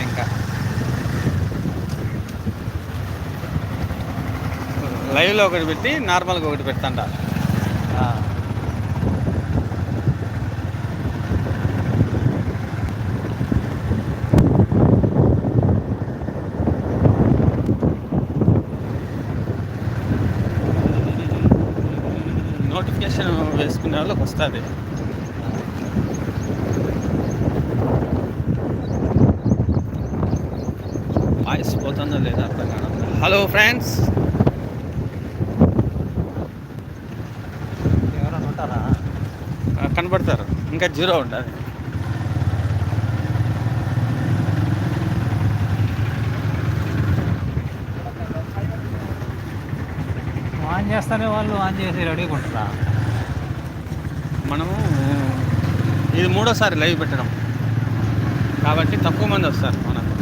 ఇంకా. లైవ్లో ఒకటి పెట్టి నార్మల్గా ఒకటి పెడతాంట వాళ్ళకి వస్తుంది. వాయిస్ పోతుందో లేదా అర్థం కావడం హలో ఫ్రెండ్స్. ఎవరైనా ఉంటారా? కనపడతారు ఇంకా జీరో ఉంటుంది ఆన్ చేస్తానే వాళ్ళు ఆన్ చేసి రెడీగా ఉంటారా? మనము ఇది మూడోసారి లైవ్ పెట్టడం. కాబట్టి తక్కువ మంది వస్తారు మనకు.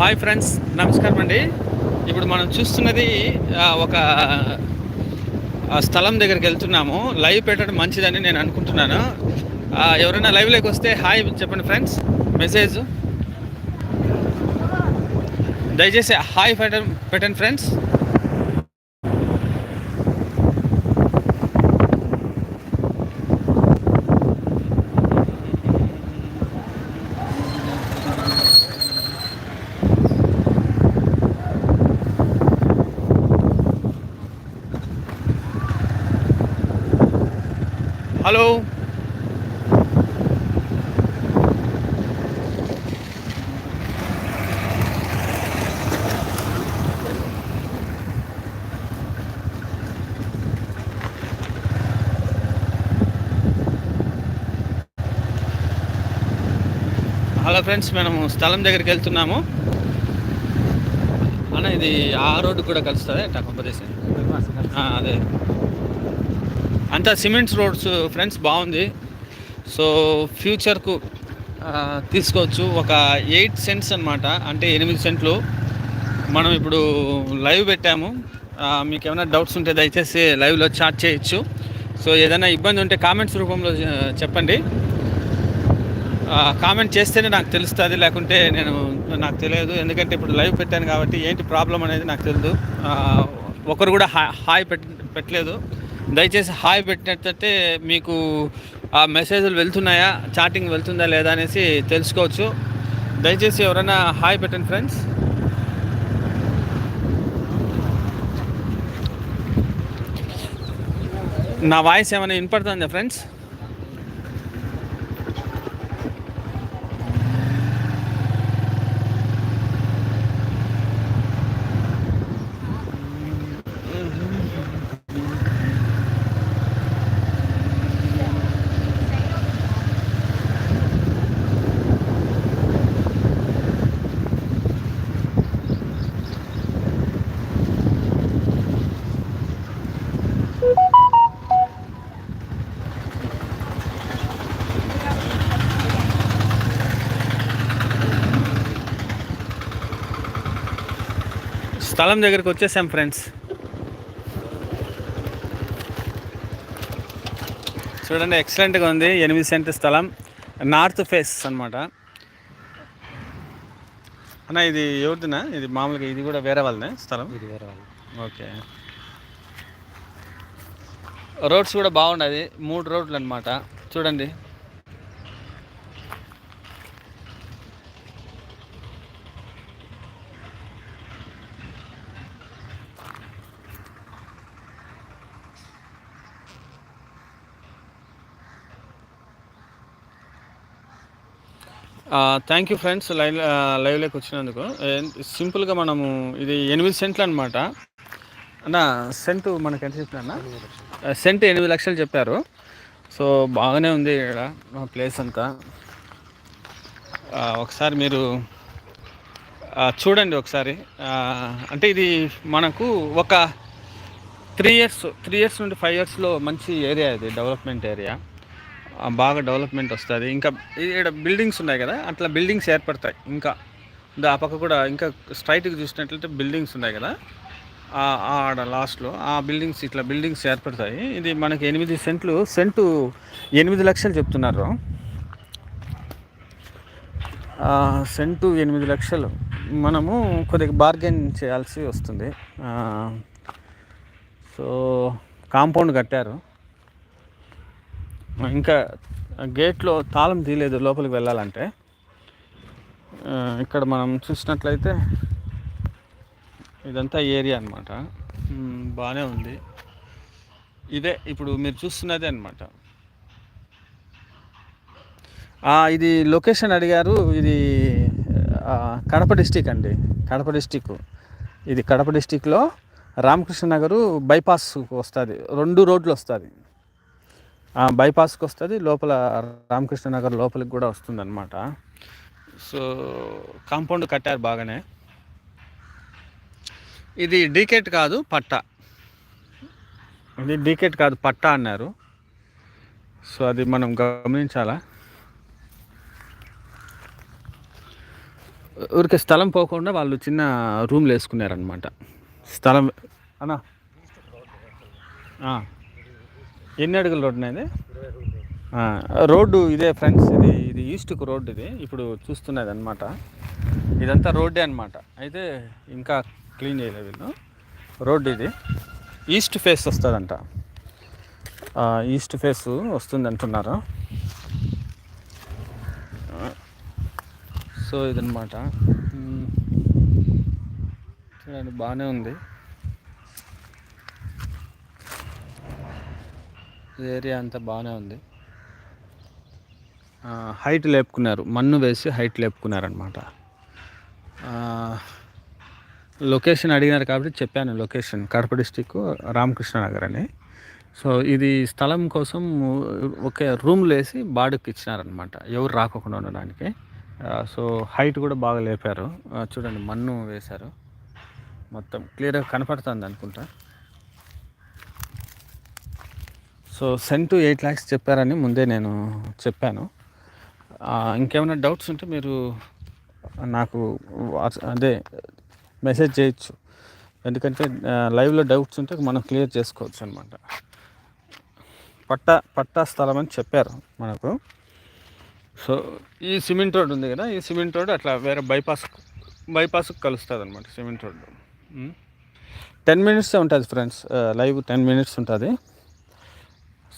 హాయ్ ఫ్రెండ్స్ నమస్కారం అండి. ఇప్పుడు మనం చూస్తున్నది ఒక స్థలం దగ్గరికి వెళ్తున్నాము. లైవ్ పెట్టడం మంచిదని నేను అనుకుంటున్నాను. ఎవరైనా లైవ్లోకి వస్తే హాయ్ చెప్పండి ఫ్రెండ్స్. మెసేజ్. దయచేసి హాయ్ పెట్టండి పెట్టండి ఫ్రెండ్స్ హలో హలో ఫ్రెండ్స్ మనము స్థలం దగ్గరికి వెళ్తున్నాము. అన్న ఇది ఆ రోడ్డు కూడా కలుస్తుంది అట్లా ప్రదేశం అదే. అంతా సిమెంట్స్ రోడ్స్ ఫ్రెండ్స్ బాగుంది. సో ఫ్యూచర్కు తీసుకోవచ్చు. ఒక ఎయిట్ సెంట్స్ అన్నమాట అంటే ఎనిమిది సెంట్లు. మనం ఇప్పుడు లైవ్ పెట్టాము. మీకు ఏమైనా డౌట్స్ ఉంటే దయచేసి లైవ్లో చాట్ చేయొచ్చు. సో ఏదైనా ఇబ్బంది ఉంటే కామెంట్స్ రూపంలో చెప్పండి. కామెంట్ చేస్తేనే నాకు తెలుస్తుంది లేకుంటే నేను నాకు తెలియదు. ఎందుకంటే ఇప్పుడు లైవ్ పెట్టాను కాబట్టి ఏంటి ప్రాబ్లం అనేది నాకు తెలియదు ఒకరు కూడా హాయ్ హాయ్ పెట్ పెట్టలేదు. దయచేసి హాయ్ పెట్టినట్టయితే మీకు ఆ మెసేజ్లు వెళ్తున్నాయా? చాటింగ్ వెళ్తుందా లేదా అనేసి తెలుసుకోవచ్చు. దయచేసి ఎవరైనా హాయ్ పెట్టండి ఫ్రెండ్స్ నా వాయిస్ ఏమైనా వినపడుతుందా ఫ్రెండ్స్ స్థలం దగ్గరికి వచ్చేసాం ఫ్రెండ్స్ చూడండి ఎక్సలెంట్గా ఉంది. ఎనిమిది సెంట్ స్థలం. నార్త్ ఫేస్ అన్నమాట. అన్న ఇది ఎవరిదినా? ఇది మామూలుగా ఇది కూడా వేరే వాళ్ళనే స్థలం? ఇది వేరే వాళ్ళు. ఓకే. రోడ్స్ కూడా బాగున్నది మూడు రోడ్లు అనమాట చూడండి. థ్యాంక్ యూ ఫ్రెండ్స్ లైవ్ లైవ్లోకి వచ్చినందుకు. సింపుల్గా మనము ఇది ఎనిమిది సెంట్లు అనమాట అన్న సెంటు మనకి ఎంత చెప్పిన సెంట్ ఎనిమిది లక్షలు చెప్పారు. సో బాగానే ఉంది ఇక్కడ ప్లేస్ అంతా. ఒకసారి మీరు చూడండి ఒకసారి. అంటే ఇది మనకు ఒక త్రీ ఇయర్స్ త్రీ ఇయర్స్ నుండి ఫైవ్ ఇయర్స్లో మంచి ఏరియా ఇది డెవలప్మెంట్ ఏరియా బాగా డెవలప్మెంట్ వస్తుంది. ఇంకా ఇక్కడ బిల్డింగ్స్ ఉన్నాయి కదా అట్లా బిల్డింగ్స్ ఏర్పడతాయి. ఇంకా దా ఆ పక్క కూడా ఇంకా స్ట్రైట్గా చూసినట్లయితే బిల్డింగ్స్ ఉన్నాయి కదా ఆ- ఆడ లాస్ట్లో ఆ బిల్డింగ్స్ ఇట్లా బిల్డింగ్స్ ఏర్పడతాయి. ఇది మనకి ఎనిమిది సెంట్లు సెంటు ఎనిమిది లక్షలు చెప్తున్నారు. సెంటు ఎనిమిది లక్షలు. మనము కొద్దిగా బార్గెన్ చేయాల్సి వస్తుంది. సో కాంపౌండ్ కట్టారు. ఇంకా గేట్లో తాళం తీయలేదు లోపలికి వెళ్ళాలంటే. ఇక్కడ మనం చూసినట్లయితే ఇదంతా ఏరియా అనమాట బాగానే ఉంది. ఇదే ఇప్పుడు మీరు చూస్తున్నదే అనమాట ఇది లొకేషన్ అడిగారు ఇది కడప డిస్టిక్ అండి. కడప డిస్టిక్. ఇది కడప డిస్టిక్లో రామకృష్ణ నగరు బైపాస్ వస్తుంది. రెండు రోడ్లు వస్తుంది. బైపాస్కి వస్తుంది లోపల రామకృష్ణ నగర్ లోపలికి కూడా వస్తుంది అనమాట సో కాంపౌండ్ కట్టారు బాగానే. ఇది డీకెట్ కాదు పట్టా. ఇది డీకెట్ కాదు పట్టా అన్నారు. సో అది మనం గమనించాలా? ఊరికే స్థలం పోకుండా వాళ్ళు చిన్న రూమ్లు వేసుకున్నారనమాట స్థలం అన్నా? ఎన్ని అడుగుల రోడ్డు ఇది? రోడ్డు ఇదే ఫ్రెండ్స్ ఇది ఇది ఈస్ట్కు రోడ్డు ఇది. ఇప్పుడు చూస్తున్నది అనమాట ఇదంతా రోడ్డే అనమాట అయితే ఇంకా క్లీన్ చేయలేదు వీళ్ళు. రోడ్డు ఇది. ఈస్ట్ ఫేస్ వస్తుందంట. ఈస్ట్ ఫేస్ వస్తుంది అంటున్నారు సో ఇదనమాట చూడండి బాగానే ఉంది. ఏరియా అంతా బాగానే ఉంది. హైట్ లేపుకున్నారు. మన్ను వేసి హైట్ లేపుకున్నారనమాట లొకేషన్ అడిగినారు కాబట్టి చెప్పాను లొకేషన్ కడప డిస్టిక్ రామకృష్ణ నగర్ అని. సో ఇది స్థలం కోసం ఒకే రూమ్లు వేసి బాడుకి ఇచ్చినారనమాట ఎవరు రాకోకుండా ఉండడానికి. సో హైట్ కూడా బాగా లేపారు. చూడండి మన్ను వేశారు. మొత్తం క్లియర్గా కనపడుతుంది అనుకుంటా. సో సెంటు ఎయిట్ ల్యాక్స్ చెప్పారని ముందే నేను చెప్పాను. ఇంకేమైనా డౌట్స్ ఉంటే మీరు నాకు అదే మెసేజ్ చేయొచ్చు. ఎందుకంటే లైవ్లో డౌట్స్ ఉంటే మనం క్లియర్ చేసుకోవచ్చు అనమాట పట్టా పట్టా స్థలం అని చెప్పారు మనకు. సో ఈ సిమెంట్ రోడ్ ఉంది కదా ఈ సిమెంట్ రోడ్ అట్లా వేరే బైపాస్ బైపాస్కి కలుస్తుంది అనమాట సిమెంట్ రోడ్ టెన్ మినిట్స్ ఉంటుంది ఫ్రెండ్స్ లైవ్ టెన్ మినిట్స్ ఉంటుంది.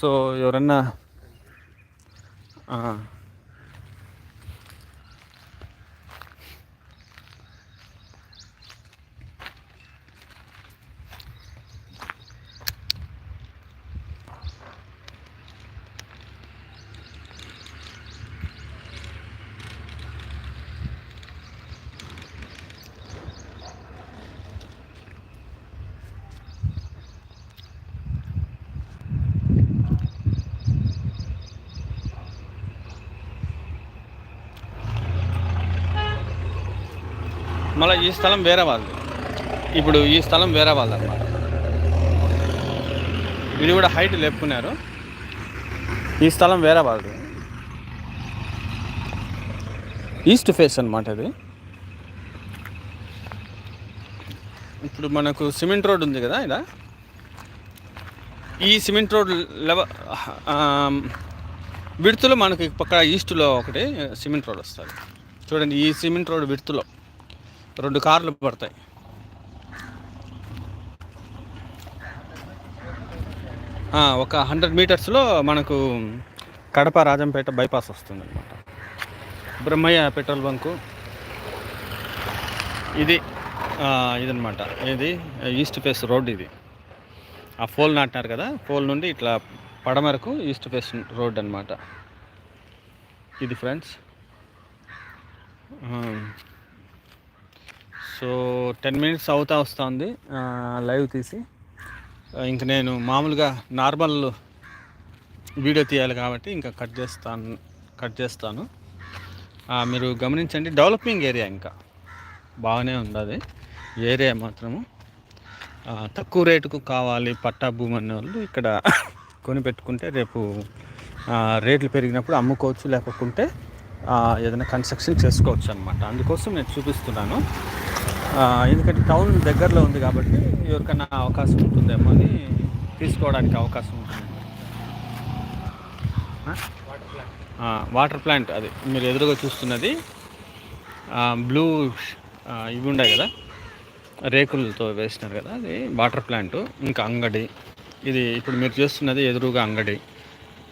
సో ఎవరన్నా మళ్ళీ ఈ స్థలం వేరే వాళ్ళది. ఇప్పుడు ఈ స్థలం వేరే వాళ్ళదన్నమాట. అనమాట కూడా హైట్ లేపుకున్నారు. ఈ స్థలం వేరే వాళ్ళది. ఈస్ట్ ఫేస్ అనమాట ఇది. ఇప్పుడు మనకు సిమెంట్ రోడ్ ఉంది కదా ఇలా? ఈ సిమెంట్ రోడ్ లెవ విడుతులో మనకి పక్క ఈస్ట్లో ఒకటి సిమెంట్ రోడ్ వస్తుంది. చూడండి ఈ సిమెంట్ రోడ్ విడుతులో. రెండు కార్లు పడతాయి. ఒక హండ్రెడ్ మీటర్స్లో మనకు కడప రాజంపేట బైపాస్ వస్తుంది అనమాట బ్రహ్మయ్య పెట్రోల్ బంకు. ఇది ఇదనమాట ఇది ఈస్ట్ ఫేస్ రోడ్ ఇది. ఆ ఫోల్ నాటినారు కదా పోల్ నుండి ఇట్లా పడమరకు ఈస్ట్ ఫేస్ రోడ్ అనమాట ఇది ఫ్రెండ్స్ సో టెన్ మినిట్స్ అవుతా వస్తుంది లైవ్ తీసి. ఇంక నేను మామూలుగా నార్మల్ వీడియో తీయాలి కాబట్టి ఇంకా కట్ చేస్తాను కట్ చేస్తాను. మీరు గమనించండి డెవలపింగ్ ఏరియా ఇంకా. బాగానే ఉంది అది ఏరియా మాత్రము. తక్కువ రేటుకు కావాలి పట్టా భూమి అనే వాళ్ళు ఇక్కడ కొని పెట్టుకుంటే రేపు రేట్లు పెరిగినప్పుడు అమ్ముకోవచ్చు లేకుంటే ఏదైనా కన్స్ట్రక్షన్ చేసుకోవచ్చు అనమాట అందుకోసం నేను చూపిస్తున్నాను. ఎందుకంటే టౌన్ దగ్గరలో ఉంది కాబట్టి ఎవరికైనా అవకాశం ఉంటుందేమో అని తీసుకోవడానికి అవకాశం ఉంటుంది వాటర్ ప్లాంట్ అది మీరు ఎదురుగా చూస్తున్నది. బ్లూ ఇవి ఉన్నాయి కదా రేకులతో వేసినారు కదా అది వాటర్ ప్లాంట్ ఇంకా అంగడి. ఇది ఇప్పుడు మీరు చూస్తున్నది ఎదురుగా అంగడి.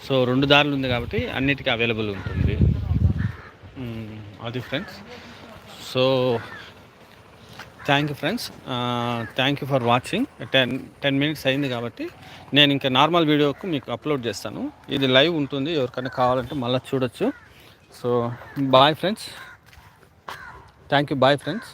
సో రెండు దారులు ఉంది కాబట్టి అన్నిటికీ అవైలబుల్ ఉంటుంది. అది friends. So thank you friends thank you for watching ten ten minutes అయింది కాబట్టి నేను ఇంకా నార్మల్ వీడియోకు మీకు అప్లోడ్ చేస్తాను. ఇది లైవ్ ఉంటుంది. ఎవరికైనా కావాలంటే మళ్ళీ చూడొచ్చు. So bye friends thank you bye friends